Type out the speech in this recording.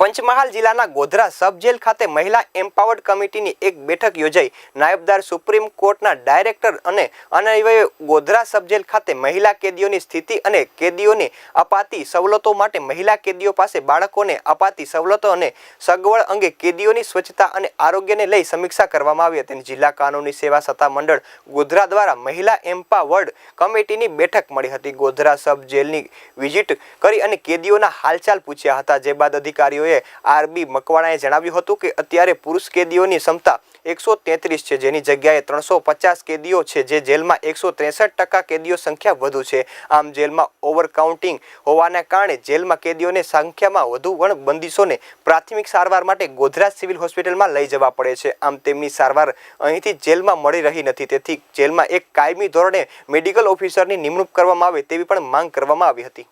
પંચમહાલ જિલ્લાના ગોધરા સબ જેલ ખાતે મહિલા એમ્પાવર્ડ કમિટીની એક બેઠક યોજાઈ. નાયબદાર સુપ્રીમ કોર્ટના ડાયરેક્ટર અને અન્વયે ગોધરા સબ જેલ ખાતે મહિલા કેદીઓની સ્થિતિ અને કેદીઓને અપાતી સવલતો માટે મહિલા કેદીઓ પાસે બાળકોને અપાતી સવલતો અને સગવડ અંગે કેદીઓની સ્વચ્છતા અને આરોગ્યને લઈ સમીક્ષા કરવામાં આવી હતી. જિલ્લા કાનૂની સેવા સત્તા મંડળ ગોધરા દ્વારા મહિલા એમ્પાવર્ડ કમિટીની બેઠક મળી હતી. ગોધરા સબ જેલની વિઝિટ કરી અને કેદીઓના હાલચાલ પૂછ્યા હતા. જે બાદ અધિકારીઓએ આરબી મકવાણાએ જણાવ્યું હતું કે અત્યારે પુરુષ કેદીઓની ક્ષમતા એકસો તેત્રીસ છે, જેની જગ્યાએ ત્રણસો પચાસ કેદીઓ છે, જે જેલમાં એકસો ત્રેસઠ ટકા કેદીઓ સંખ્યા વધુ છે. આમ જેલમાં ઓવરકાઉન્ટિંગ હોવાના કારણે જેલમાં કેદીઓને સંખ્યામાં વધુ પણ બંદીશોને પ્રાથમિક સારવાર માટે ગોધરા સિવિલ હોસ્પિટલમાં લઈ જવા પડે છે. આમ તેમની સારવાર અહીંથી જેલમાં મળી રહી નથી. તેથી જેલમાં એક કાયમી ધોરણે મેડિકલ ઓફિસરની નિમણૂક કરવામાં આવે તેવી પણ માંગ કરવામાં આવી હતી.